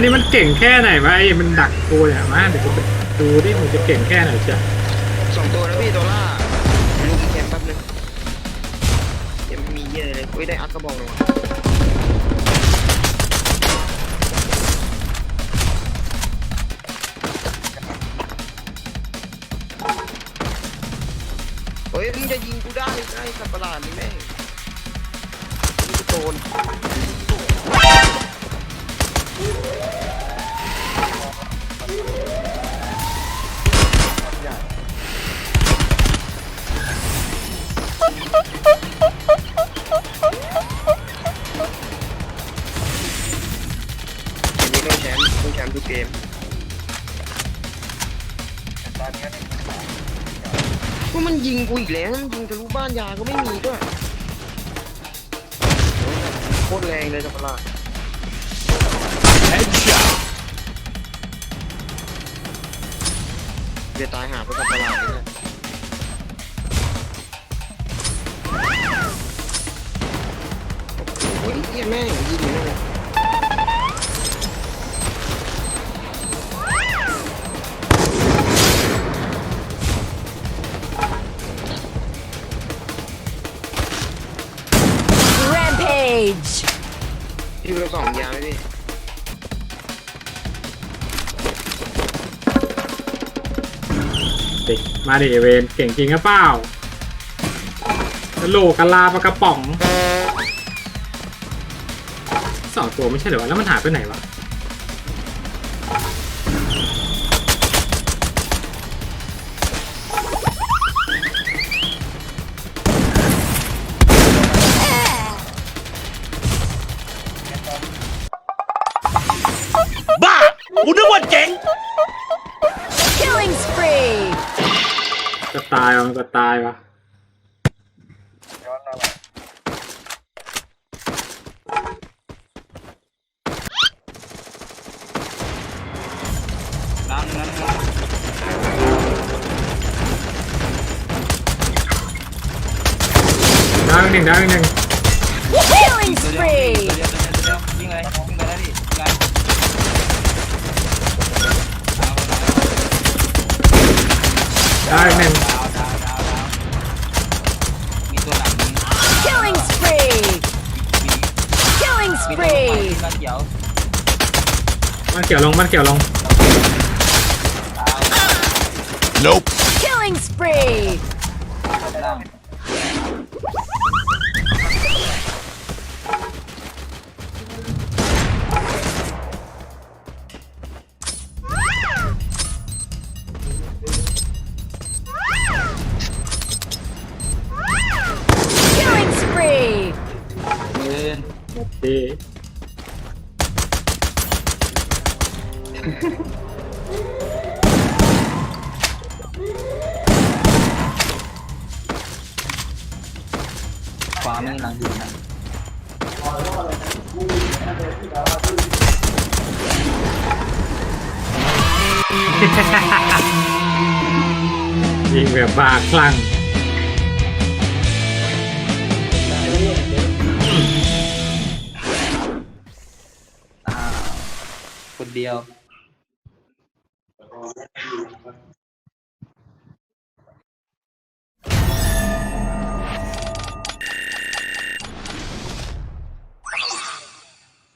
นนี้มันเก่งแค่ไหนวะไอ้มันดักกูเนี่ยมาเดี๋ยวกูไปดูดิมันจะเก่งแค่ไหนจ้ะสองตัวนะพี่ตัวล่าลูกแคมแป๊บนึงยังมีเยอะเลยอุ้ยได้อักกระบอกเลยวะเฮ้ยมึงจะยิงกูได้ไอ้สัตว์ประหลาดนี่แม่งนี่กูโดน ก็มันยิงกูอีกแล้วมันยิงทะลุบ้านยาก็ไม่มีด้วยโคตรแรงเลยจักรลา Headshot. เดี๋ยวตายหาไปกับตลาดนี่แหละโอ้ยเหี้ยแม่งยิงอยู่นั่นแหละ Rampage! พี่เราสองยาไหมพี่เด็กมาดิเวนเก่งจริงหรือเปล่ากะโหลกกะลาปลากระป๋องสองตัวไม่ใช่เหรอวะแล้วมันหายไปไหนวะ กูนึกว่าเจ๋ง Killing spree! ก็ตายวะมันก็ตายวะน้ำน้ำน้ำดาวอีกหนึ่งดาวอีกหนึ่ง Killing ตัวเดียว spree! ตัวเดียวตัวเดียวตัวเดียวยิงเลยยิงไปแล้วพี่ยิงเลยเอา ดาวอีกหนึ่งดาวดาวดาวดาวมีตัวหลังมี Killing spree! มี Killing มีตัวหลัง spree! มาเขียวมันเกี่ยวลงมันเกี่ยวลง ดาว Nope. Killing spree! ล่าง นดีขวามือหลังหินนะยิงแบบบ้าคลั่ง คนเดียว